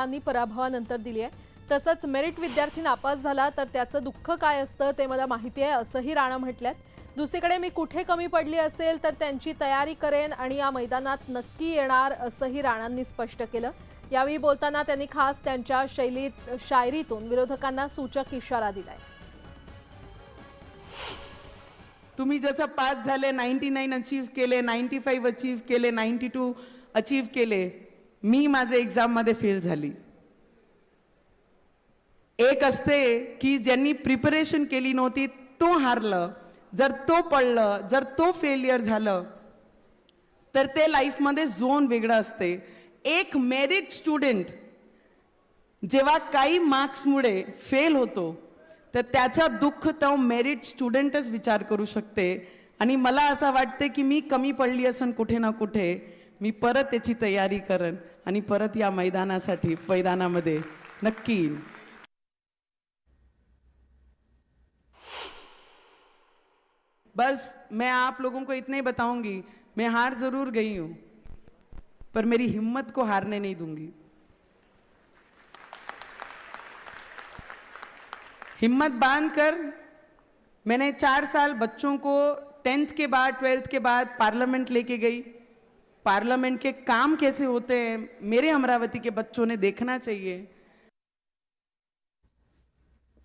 विद्यार्थ्यांनी पराभवानंतर दिली आहे. तसंच मेरिट विद्यार्थी नापास झाला तर त्याचं दुःख काय असतं ते मला माहिती आहे असंही राणा म्हटल्यात दुसरीकडे मी कुठे कमी पडली असेल तर त्यांची तयारी करेन आणि या मैदानात नक्की येणार असंही राणांनी स्पष्ट केलं. यावेळी बोलताना त्यांनी खास त्यांच्या शैलीत शायरीतून विरोधकांना सूचक इशारा दिलाय. तुम्ही जसं पास झाले नाईन्टी नाईन अचीव केले नाईन्टी फाईव्ह अचीव केले नाईन्टी टू अचीव केले मी माझे एक्झाममध्ये फेल झाली. एक असते की ज्यांनी प्रिपरेशन केली नव्हती तो हारलं. जर तो पडलं जर तो फेलियर झालं तर ते लाईफमध्ये झोन वेगळं असते. एक मेरिट स्टुडंट जेव्हा काही मार्क्समुळे फेल होतो तर त्याचा दुःख तो मेरिट स्टुडंटच विचार करू शकते. आणि मला असं वाटते की मी कमी पडली असन कुठे ना कुठे मी परत त्याची तयारी करेन आणि परत या मैदानासाठी मैदानामध्ये नक्की येईन. बस मैं आप लोगों को इतना ही बताऊंगी। मैं हार जरूर गई हूं पर मेरी हिम्मत को हारने नहीं दूंगी। हिम्मत बांध कर मैंने चार साल बच्चों को टेंथ के बाद ट्वेल्थ के बाद पार्लियामेंट लेके गई। पार्लियामेंट के काम कैसे होते हैं? मेरे अमरावती के बच्चों ने देखना चाहिए।